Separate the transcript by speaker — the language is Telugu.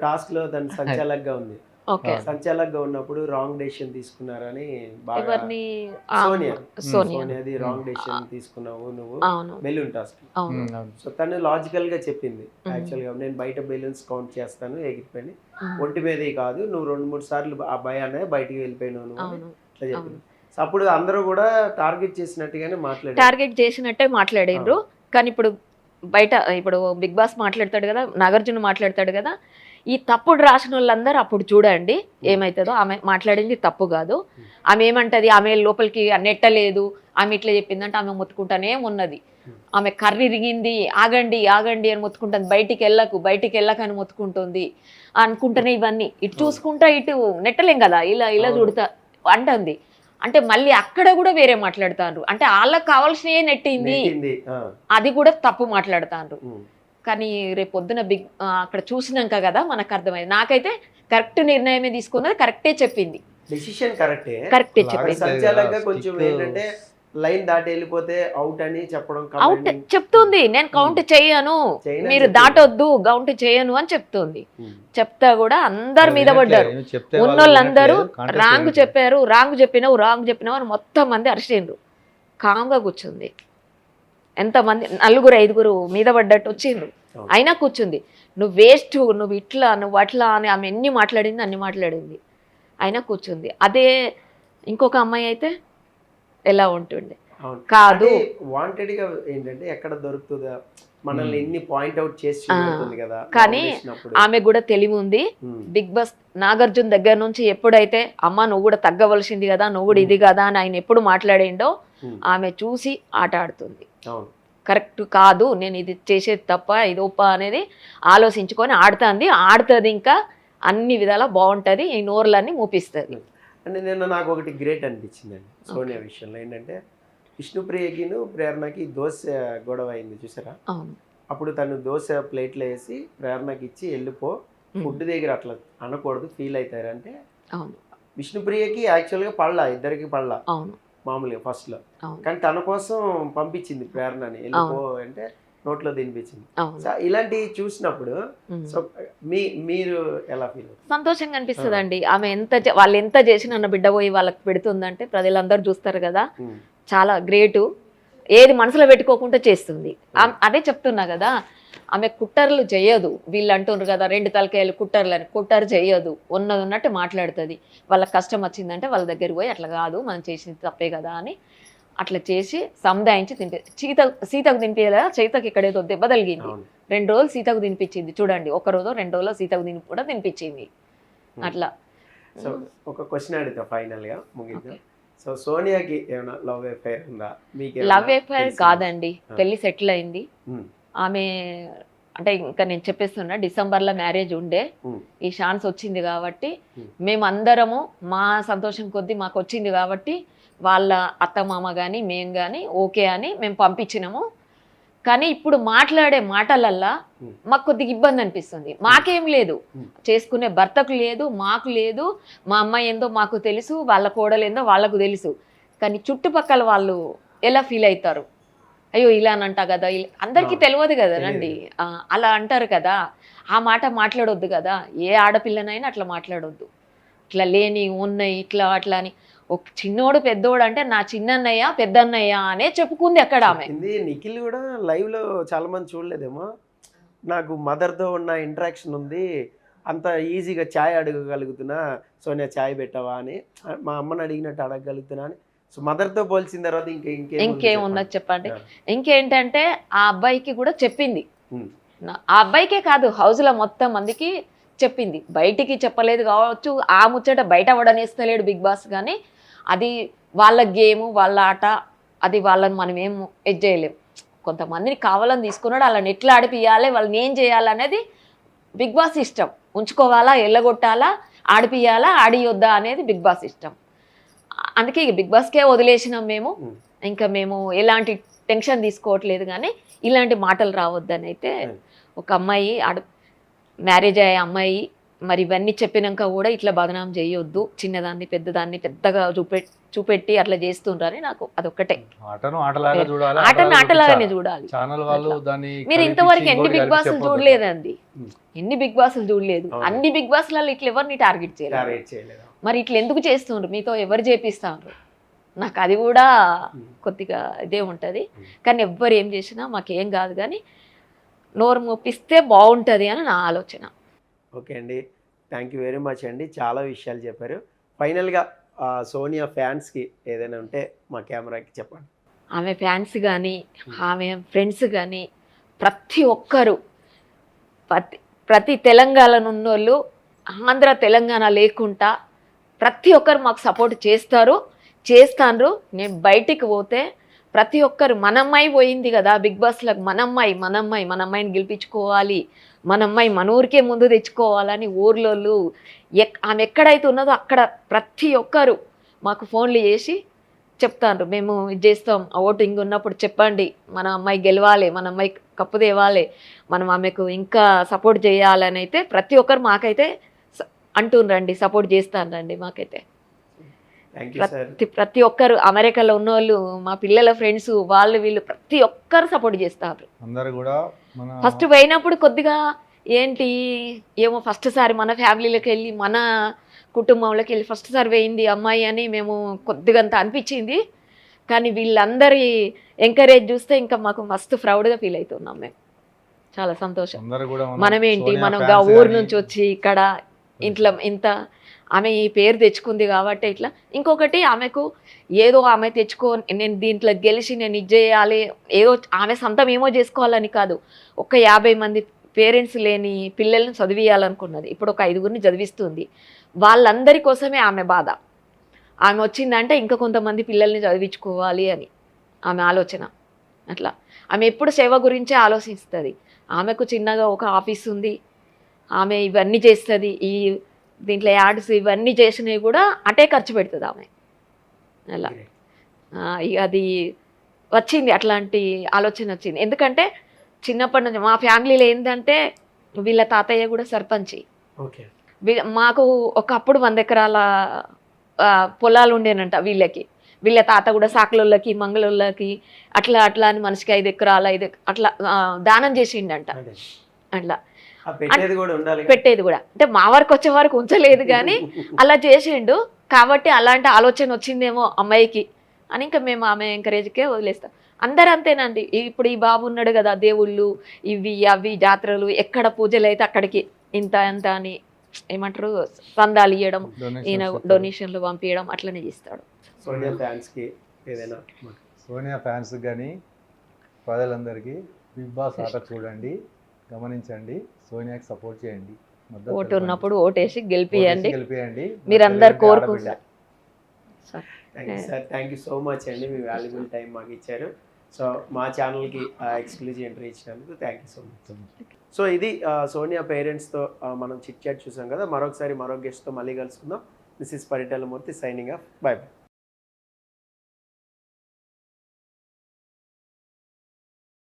Speaker 1: టాస్క్లో దాని సంచాలకగా ఉంది.
Speaker 2: ఓకే.
Speaker 1: సంచాలకగా ఉన్నప్పుడు రాంగ్ డెసిషన్ తీసుకున్నారని బాగా సోనియా. సోనియాది రాంగ్ డెసిషన్ తీసుకున్నావు నువ్వు
Speaker 2: అవును.
Speaker 1: బెలూన్ టాస్క్
Speaker 2: అవును.
Speaker 1: సో తను లాజికల్గా చెప్పింది. యాక్చువల్గా నేను బయట బెలూన్స్ కౌంట్ చేస్తాను ఎగిరిపోయి. ఒంటి మీదే కాదు నువ్వు రెండు మూడు సార్లు ఆ భయానే బయటికి వెళ్ళిపోయినావు నువ్వు ఇట్లా చెప్పింది. అప్పుడు అందరూ కూడా టార్గెట్ చేసినట్టుగానే మాట్లాడారు.
Speaker 2: టార్గెట్ చేసినట్టే మాట్లాడిండ్రు కానీ ఇప్పుడు బయట ఇప్పుడు బిగ్ బాస్ మాట్లాడతాడు కదా నాగార్జున మాట్లాడతాడు కదా ఈ తప్పుడు రాసిన వాళ్ళందరూ అప్పుడు చూడండి ఏమవుతుందో ఆమె మాట్లాడింది తప్పు కాదు. ఆమె ఏమంటది? ఆమె లోపలికి నెట్టలేదు. ఆమె ఇట్లా చెప్పిందంటే ఆమె మొత్తుకుంటానే ఉన్నది. ఆమె కర్రీ ఇరిగింది. ఆగండి ఆగండి అని మొత్తుకుంటుంది. బయటికి వెళ్ళకు బయటికి వెళ్ళకు అని మొత్తుకుంటుంది. అనుకుంటేనే ఇవన్నీ. ఇటు చూసుకుంటా ఇటు నెట్టలేం కదా? ఇలా ఇలా. చూడతా అంటుంది. అంటే మళ్ళీ అక్కడ కూడా వేరే మాట్లాడుతారు అంటే వాళ్ళకి కావాల్సినవే నెట్టింది. అది కూడా తప్పు మాట్లాడుతాండ్రు.
Speaker 1: ఉమ్.
Speaker 2: కానీ రేపు పొద్దున బిగ్ అక్కడ చూసినాక కదా మనకు అర్థమైంది. నాకైతే కరెక్ట్ నిర్ణయమే తీసుకున్నది కరెక్టే చెప్పింది.
Speaker 1: డెసిషన్ కరెక్టే
Speaker 2: కరెక్టే చెప్పింది.
Speaker 1: సంచాలకంగా కొంచెం ఏంటంటే లైన్ దాటి వెళ్ళిపోతే అవుట్ అని చెప్పడం
Speaker 2: అవుట్. చెప్తుంది. నేను కౌంట్ చేయను. మీరు. దాటొద్దు కౌంట్ చేయను అని చెప్తుంది.
Speaker 1: ఉమ్.
Speaker 2: చెప్తా కూడా అందరి మీద పడ్డారు. ఉన్నోళ్ళందరూ రాంగ్ చెప్పారు రాంగ్ చెప్పినావు రాంగ్ చెప్పినావు అని మొత్తం మంది అరిచిండ్రు. కామ్గా కూర్చుంది. ఎంతమంది నలుగురు ఐదుగురు మీద పడ్డట్టు వచ్చిండ్రు.
Speaker 1: అవును.
Speaker 2: అయినా కూర్చుంది. నువ్వు వేస్ట్ నువ్వు ఇట్లా నువ్వు అట్లా అని ఆమె ఎన్ని మాట్లాడింది అన్ని మాట్లాడింది. అయినా కూర్చుంది. అదే ఇంకొక అమ్మాయి అయితే ఎలా ఉంటుండే. కాదు.
Speaker 1: వాంటెడ్గా ఏంటంటే ఎక్కడ దొరుకుతుందా? మనల్ని
Speaker 3: ఉమ్.
Speaker 1: ఎన్ని పాయింట్ అవుట్ చేసి కదా
Speaker 2: కానీ ఆమె కూడా తెలివి ఉంది. బిగ్ బాస్ నాగార్జున దగ్గర నుంచి ఎప్పుడైతే అమ్మ నువ్వు కూడా తగ్గవలసింది కదా నువ్వు కూడా ఇది కదా అని ఆయన ఎప్పుడు మాట్లాడిండో. ఆమె చూసి ఆట ఆడుతుంది. కరెక్ట్ కాదు నేను ఇది చేసేది తప్ప ఇది ఒప్ప అనేది ఆలోచించుకొని ఆడుతుంది. ఆడుతుంది ఇంకా అన్ని విధాలా బాగుంటుంది ఈ నోరులన్నీ మూపిస్తుంది.
Speaker 1: అంటే నిన్న నాకు ఒకటి గ్రేట్ అనిపించిందండి సోనియా విషయంలో ఏంటంటే విష్ణుప్రియకిను ప్రేరణకి దోశ గొడవ అయింది చూసారా అప్పుడు తను దోశ ప్లేట్లో వేసి ప్రేరణకి ఇచ్చి వెళ్ళిపో ఫుడ్ దగ్గర అట్లా అనకూడదు ఫీల్ అవుతారంటే
Speaker 2: అవును.
Speaker 1: విష్ణుప్రియకి యాక్చువల్గా పడలా ఇద్దరికి పడలా
Speaker 2: అవును.
Speaker 1: మామూలుగా ఫస్ట్లో.
Speaker 2: అవును.
Speaker 1: కానీ తన కోసం పంపించింది ప్రేరణని. వెళ్ళిపో అంటే నోట్లో తినిపించింది. ఇలాంటివి చూసినప్పుడు. సో మీ మీరు ఎలా ఫీల్
Speaker 2: సంతోషంగా అనిపిస్తుంది అండి ఆమె ఎంత వాళ్ళు ఎంత చేసి నన్ను బిడ్డ పోయి వాళ్ళకి పెడుతుందంటే ప్రజలందరూ చూస్తారు కదా. చాలా గ్రేటు. ఏది మనసులో పెట్టుకోకుండా చేస్తుంది. అదే చెప్తున్నా కదా. ఆమె కుట్టర్లు చేయదు వీళ్ళు అంటున్నారు కదా రెండు తలకాయలు కుట్టర్లు అని కుట్టర్ చేయదు ఉన్నది ఉన్నట్టు మాట్లాడుతుంది. వాళ్ళకి కష్టం వచ్చిందంటే వాళ్ళ దగ్గరికి పోయి అట్లా కాదు మనం చేసింది తప్పే కదా అని అట్లా చేసి సముదాయించి తింపి సీత సీతకు తినిపించలేదా సీతకు ఇక్కడ ఏదో దెబ్బ తగిలింది. రెండు రోజులు సీతకు తినిపించింది. చూడండి ఒక రోజు రెండు రోజులు సీతకు తిని కూడా తినిపించింది. అట్లా.
Speaker 1: సో ఒక క్వశ్చన్ అడుగుతా ఫైనల్గా ముగిద్దాం సో సోనియాకి ఏమైనా లవ్ అఫైర్ ఉందా? మీకు
Speaker 2: లవ్ ఎఫైర్ కాదండి. పెళ్ళి సెటిల్ అయింది. ఆమె అంటే ఇంకా నేను చెప్పేస్తున్నా డిసెంబర్లో మ్యారేజ్ ఉండే. ఈ ఛాన్స్ వచ్చింది కాబట్టి. మేమందరము మా సంతోషం కొద్దీ మాకు వచ్చింది కాబట్టి వాళ్ళ అత్త మామ కానీ మేము కానీ ఓకే అని మేము పంపించినాము కానీ ఇప్పుడు మాట్లాడే మాటలల్లా. మాకు కొద్దిగా ఇబ్బంది అనిపిస్తుంది మాకేం లేదు. చేసుకునే భర్తకు లేదు మాకు లేదు మా అమ్మాయి ఏందో మాకు తెలుసు వాళ్ళ కోడలు ఏందో వాళ్ళకు తెలుసు కానీ చుట్టుపక్కల వాళ్ళు ఎలా ఫీల్ అవుతారు అయ్యో ఇలా అని అంటా కదా అందరికీ. తెలియదు కదా ఆ, అలా అంటారు కదా ఆ మాట మాట్లాడొద్దు కదా ఏ ఆడపిల్లనైనా అట్లా మాట్లాడొద్దు. ఇట్లా లేని ఉన్నాయి ఇట్లా అట్లా అని. ఒక చిన్నోడు పెద్దోడు అంటే నా చిన్నన్నయ్య పెద్దన్నయ్య అనే చెప్పుకుంది అక్కడ ఆమె.
Speaker 1: నిఖిల్ కూడా లైవ్లో చాలా మంది చూడలేదేమో. నాకు మదర్తో ఉన్న ఇంటరాక్షన్ ఉంది. అంత ఈజీగా ఛాయ్ అడగగలుగుతున్నా. సోనియా ఛాయ్ పెట్టవా అని. మా అమ్మని అడిగినట్టు అడగగలుగుతున్నా అని. సో మదర్తో పోల్చిన తర్వాత ఇంకా ఇంకేం
Speaker 2: ఇంకేం ఉన్నది చెప్పండి? ఇంకేంటంటే ఆ అబ్బాయికి కూడా చెప్పింది.
Speaker 1: Hmm.
Speaker 2: ఆ అబ్బాయికే కాదు హౌస్లో మొత్తం మందికి చెప్పింది. బయటికి చెప్పలేదు కావచ్చు ఆ ముచ్చట బయట పడనేస్తలేడు బిగ్ బాస్ కానీ అది వాళ్ళ గేము వాళ్ళ ఆట అది వాళ్ళని మనం ఏం ఎడ్ చేయలేం. కొంతమందిని కావాలని తీసుకున్నాడు వాళ్ళని ఎట్లా ఆడిపియాలి వాళ్ళని ఏం చేయాలనేది బిగ్ బాస్ ఇష్టం. ఉంచుకోవాలా ఎల్లగొట్టాలా ఆడిపియాలా ఆడియొద్దా అనేది బిగ్ బాస్ ఇష్టం. అందుకే ఇక బిగ్ బాస్కే వదిలేసినాం మేము. ఇంకా మేము ఎలాంటి టెన్షన్ తీసుకోవట్లేదు కానీ ఇలాంటి మాటలు రావద్దని అయితే. ఒక అమ్మాయి ఆడ మ్యారేజ్ అయ్యే అమ్మాయి మరి ఇవన్నీ చెప్పినాక కూడా ఇట్లా బదనాం చేయొద్దు. చిన్నదాన్ని పెద్దదాన్ని పెద్దగా చూపె చూపెట్టి అట్లా చేస్తుండ్రని నాకు అదొక్కటే.
Speaker 3: ఆటను
Speaker 2: ఆటలాగానే చూడాలి. మీరు ఇంతవరకు ఎన్ని బిగ్ బాస్లు
Speaker 3: చెప్పొద్దు.
Speaker 2: చూడలేదండి. ఎన్ని బిగ్ బాస్లు చూడలేదు. అన్ని బిగ్ బాస్లలో ఇట్లా ఎవరిని టార్గెట్ చేయలేదు? మరి ఇట్లా ఎందుకు చేస్తుండ్రు? మీతో ఎవరు చేపిస్తారు నాకు అది కూడా. కొద్దిగా ఇదే ఉంటుంది. కానీ ఎవ్వరు ఏం చేసినా మాకేం కాదు కానీ నోరు మొప్పిస్తే బాగుంటుంది అని నా ఆలోచన.
Speaker 1: ఓకే అండి. థ్యాంక్ యూ వెరీ మచ్ అండి. చాలా విషయాలు చెప్పారు. ఫైనల్గా సోనియా ఫ్యాన్స్కి ఏదైనా ఉంటే మా కెమెరాకి చెప్పండి.
Speaker 2: ఆమె ఫ్యాన్స్ కానీ ఆమె ఫ్రెండ్స్ కానీ ప్రతి ఒక్కరు ప్రతి ప్రతి తెలంగాణ ఉన్నోళ్ళు ఆంధ్ర తెలంగాణ లేకుండా ప్రతి ఒక్కరు మాకు సపోర్ట్ చేస్తారు చేస్తాండ్రు నేను బయటికి పోతే ప్రతి ఒక్కరు మన అమ్మాయి పోయింది కదా బిగ్ బాస్లకు మన అమ్మాయి మన అమ్మాయి మన అమ్మాయిని గెలిపించుకోవాలి మన అమ్మాయి మన ఊరికే ముందు తెచ్చుకోవాలని ఊర్లోళ్ళు ఎక్ ఆమె ఎక్కడైతే ఉన్నదో అక్కడ ప్రతి ఒక్కరు మాకు ఫోన్లు చేసి చెప్తాను మేము ఇది చేస్తాం ఆ ఓటింగ్ ఉన్నప్పుడు చెప్పండి మన అమ్మాయి గెలవాలి మన అమ్మాయి కప్పు తేవాలి మనం ఆమెకు ఇంకా సపోర్ట్ చేయాలని అయితే ప్రతి ఒక్కరు మాకైతే అంటుండ్రండి సపోర్ట్ చేస్తానండి మాకైతే.
Speaker 1: థ్యాంక్ యూ సార్
Speaker 2: ప్రతి ప్రతి ఒక్కరు అమెరికాలో ఉన్న వాళ్ళు మా పిల్లల ఫ్రెండ్స్ వాళ్ళు వీళ్ళు ప్రతి ఒక్కరు సపోర్ట్ చేస్తారు.
Speaker 3: అందరు కూడా మన
Speaker 2: ఫస్ట్ పోయినప్పుడు కొద్దిగా ఏంటి ఏమో ఫస్ట్ సారి మన ఫ్యామిలీలోకి వెళ్ళి మన కుటుంబంలోకి వెళ్ళి ఫస్ట్ సారి పోయింది అమ్మాయి అని మేము కొద్దిగా అంత అనిపించింది. కానీ వీళ్ళందరి ఎంకరేజ్ చూస్తే ఇంకా మాకు మస్తు ప్రౌడ్గా ఫీల్ అవుతున్నాం మేము. చాలా సంతోషం.
Speaker 3: అందరు కూడా మన
Speaker 2: మనమేంటి మనం ఊరు నుంచి వచ్చి ఇక్కడ Hmm. ఇంట్లో ఇంత ఆమె ఈ పేరు తెచ్చుకుంది కాబట్టి ఇట్లా. ఇంకొకటి ఆమెకు ఏదో ఆమె తెచ్చుకో నేను దీంట్లో గెలిచి నేను ఇది చేయాలి ఏదో ఆమె సొంతం ఏమో చేసుకోవాలని కాదు. ఒక యాభై మంది పేరెంట్స్ లేని పిల్లల్ని చదివియాలనుకున్నది. ఇప్పుడు ఒక ఐదుగురిని చదివిస్తుంది. వాళ్ళందరి కోసమే ఆమె బాధ. ఆమె వచ్చిందంటే ఇంకా కొంతమంది పిల్లల్ని చదివించుకోవాలి అని ఆమె ఆలోచన. అట్లా. ఆమె ఎప్పుడు సేవ గురించే ఆలోచిస్తుంది. ఆమెకు చిన్నగా ఒక ఆఫీస్ ఉంది. ఆమె ఇవన్నీ చేస్తుంది ఈ దీంట్లో యాడ్స్ ఇవన్నీ చేసినవి కూడా అటే ఖర్చు పెడుతుంది ఆమె. అలా. అది వచ్చింది అట్లాంటి ఆలోచన వచ్చింది. ఎందుకంటే చిన్నప్పటి నుంచి మా ఫ్యామిలీలో ఏంటంటే వీళ్ళ తాతయ్య కూడా సర్పంచి. మాకు ఒకప్పుడు వంద ఎకరాల పొలాలు ఉండేనంట వీళ్ళకి. వీళ్ళ తాత కూడా సాకులోళ్ళకి మంగళోళ్ళకి అట్లా అట్లా అని మనిషికి ఐదు ఎకరాలు ఐదు అట్లా దానం చేసిండంట. అట్లా.
Speaker 1: పెట్టేది కూడా
Speaker 2: అంటే మా వరకు వచ్చే వరకు ఉంచలేదు కానీ అలా చేసిండు. కాబట్టి అలాంటి ఆలోచన వచ్చిందేమో అమ్మాయికి. అని ఇంకా మేము ఆమె ఎంకరేజ్కే వదిలేస్తాం. అందరూ అంతేనండి ఇప్పుడు ఈ బాబు ఉన్నాడు కదా దేవుళ్ళు ఇవి అవి జాతరలు ఎక్కడ పూజలు అయితే అక్కడికి ఇంత ఎంత అని ఏమంటారు? సందాలు ఇవ్వడం ఈయన. డొనేషన్లు పంపించడం అట్లనే చేస్తాడు.
Speaker 1: సోనియా ఫ్యాన్స్కి ఏదైనా
Speaker 3: సోనియా ఫ్యాన్స్ కానీ ప్రజలందరికీ బిగ్ బాస్ ఆట చూడండి. గమనించండి సోనియాకి సపోర్ట్ చేయండి
Speaker 2: ఓటు. ఉన్నప్పుడు ఓటేసి గెలిపియండి.
Speaker 3: గెలిపియండి.
Speaker 2: మీరందరు
Speaker 1: you sir thank you so much అండి. మీ వాల్యుబుల్ టైం మాకు ఇచ్చారు. సో మా ఛానల్కి ఎక్స్క్లూజివ్ ఎంట్రీ ఇచ్చినందుకు thank you so much so ఇది సోనియా పేరెంట్స్తో మనం చిట్ చాట్ చూసాం కదా. మరొకసారి మరొక గెస్ట్తో మళ్ళీ కలుసుకుందాం. This is Paritala Murthy signing off bye bye